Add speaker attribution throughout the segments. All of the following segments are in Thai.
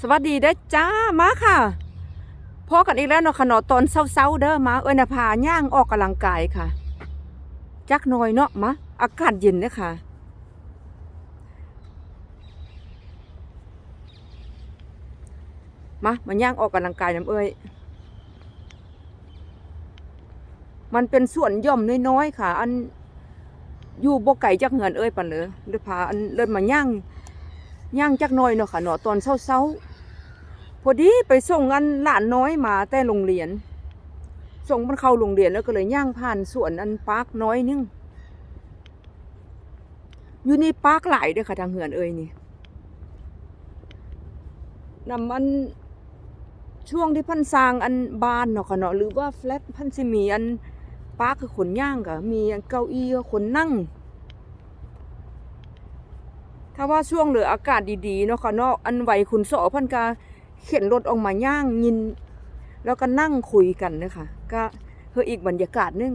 Speaker 1: สวัสดีเด้จ้ามาค่ะพอกันอีกแล้วเนาะค่ะเนาะตอนเช้าๆเด้อมาเอ้ยนะพาย่างออกกำลังกายค่ะ จักหน่อยเนาะมาอากาศเย็นเด้อค่ะ มามาย่างออกกำลังกายน้ำเอ้ยมันเป็นส่วนย่อมน้อยๆค่ะ อันอยู่บ่ไก่จักเหือนเอ้ยปันเลยเลยพาอันเดินมาย่าง ย่างจักหน่อยเนาะค่ะเนาะตอนเช้าๆพอดีไปส่งอันหลานน้อยมาแต่โรงเรียน ส่งมันเข้าโรงเรียนแล้วก็เลยย่างผ่านสวนอันปาร์คน้อยนึงอยู่นี่ปาร์คหลายเด้อค่ะทางเหือนเอ้ยนี่นำมันช่วงที่พันสร้างอันบานเนาะค่ะเนาะหรือว่าแฟลตพันสิมีอันปาร์คคือขนย่างก็มีอันเก้าอี้ก็ขนนั่ง ถ้าว่าช่วงเหลืออากาศดีๆเนาะค่ะเนาะอันไหวขุนโสอพันกาเข็นรถออกมาย่างยิน แล้วก็นั่งคุยกันนะคะก็เฮออีกบรรยากาศหนึง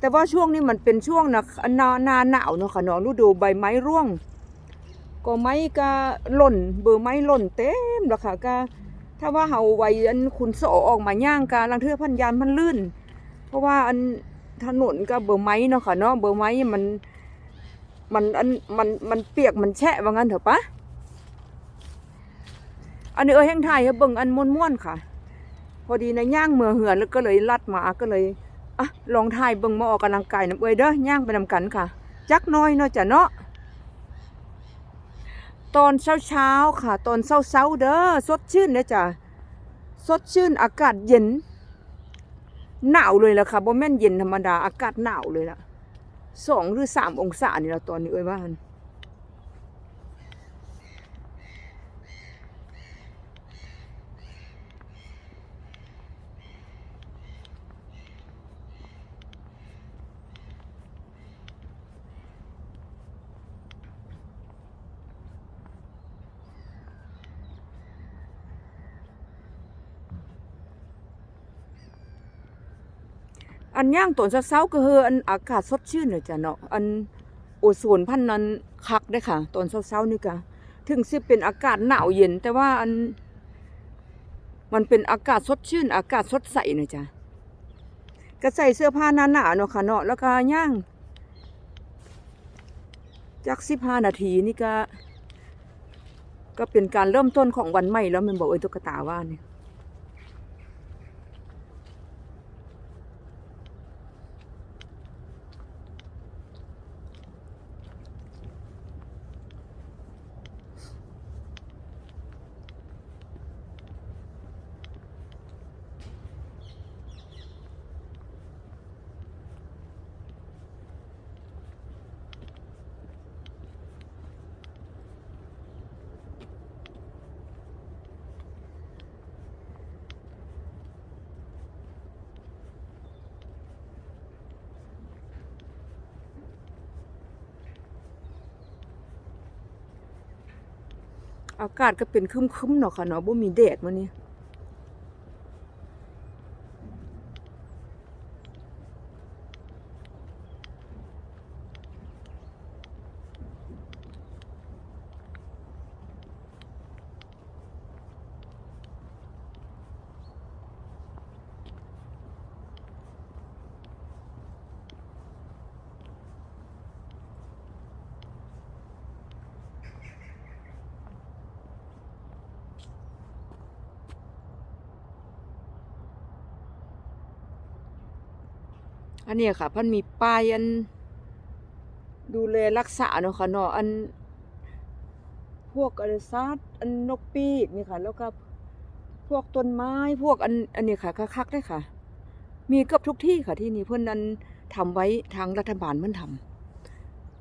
Speaker 1: แต่ว่าช่วงนี้มันเป็นช่วงนะนาหนาหนาวเนาะค่ะเนาะฤดูใบไม้ร่วง ก็ไม้ก็หล่น เบอร์ไม้หล่นเต็มแล้วค่ะก็ถ้าว่าเฮาไหวอันขุนโสอออกมาย่างกาลังเทือพันยานมันลื่น เพราะว่าอันถนนก็เบอร์ไม้เนาะค่ะเนาะเบอร์ไม้มัน มันอันมันมันเปียกมันแฉะว่างั้นเถอะปะอันนี้เออแห้งไทยเบิ่งอันม่วนๆค่ะ พอดีในย่างเมือเหือนแล้วก็เลยลัดมาก็เลยอะลองถ่ายเบิ่งมาออกกำลังกายน้ำเอ้ยเด้อย่างไปนำกันค่ะ จักน้อยเนาะจ้ะเนาะตอนเช้าๆค่ะ ตอนเช้าๆเด้อสดชื่นเด้อจ้ะสดชื่นอากาศเย็น หนาวเลยล่ะค่ะบ่แม่นเย็นธรรมดาอากาศหนาวเลยล่ะ สองหรือสามองศานี่ละตอนนี้เอ้ยว่า อันย่างตอนเช้าๆก็คืออันอากาศสดชื่นเลยจ้ะเนาะอันโอโซนพันนั้นคักได้ค่ะ ตอนเช้าๆนี่ก็ถึงสิเป็นอากาศหนาวเย็น แต่ว่าอัน มันเป็นอากาศสดชื่น อากาศสดใสเนะจ้ะก็ใส่เสื้อผ้าหนาๆเนาะค่ะเนาะแล้วก็ย่างจากสิบห้านาทีนี่ก็ ก็เป็นการเริ่มต้นของวันใหม่แล้วมันบอกเอ้ยตุ๊กตาว่าเนี่ย อากาศก็เป็นคึ้มๆเนาะค่ะเนาะบ่มีแดดมื้อนี้ อันนี้ค่ะพันมีป้ายอันดูแลรักษาเนาะค่ะเนาะอัน พวกอะไรซัดอันนกปีกนี่ค่ะ แล้วก็พวกต้นไม้พวกอันอันนี้ค่ะคักๆได้ค่ะ มีเกือบทุกที่ค่ะที่นี่เพื่อนนั้นทำไว้ทางรัฐบาลมันท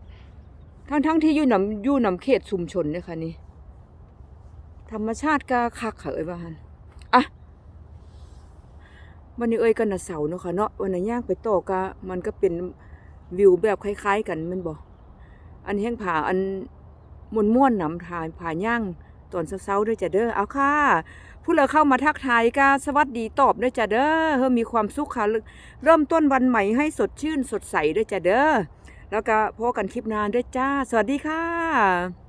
Speaker 1: ำทั้งทั้งๆที่อยู่นำอยู่นำเขตชุมชนเนี่ยค่ะนี่ธรรมชาติก็คักค่ะเอ้ยว่าหัน วันนี้เอ้ยกันนะเสาเนาะค่ะเนาะวันนี้ย่างไปต่อกะมันก็เป็นวิวแบบคล้าย ๆ กันมันบ่อันแห้งผาอันม่วนๆนำทายผาย่างตอนเช้าๆด้วยจ้ะเด้อเอาค่ะผู้เลอเข้ามาทักทายก็สวัสดีตอบด้วยจ้ะเด้อเฮอมีความสุขค่ะเริ่มต้นวันใหม่ให้สดชื่นสดใสด้วยจ้ะเด้อแล้วก็พบกันคลิปหนานด้วยจ้า สวัสดีค่ะ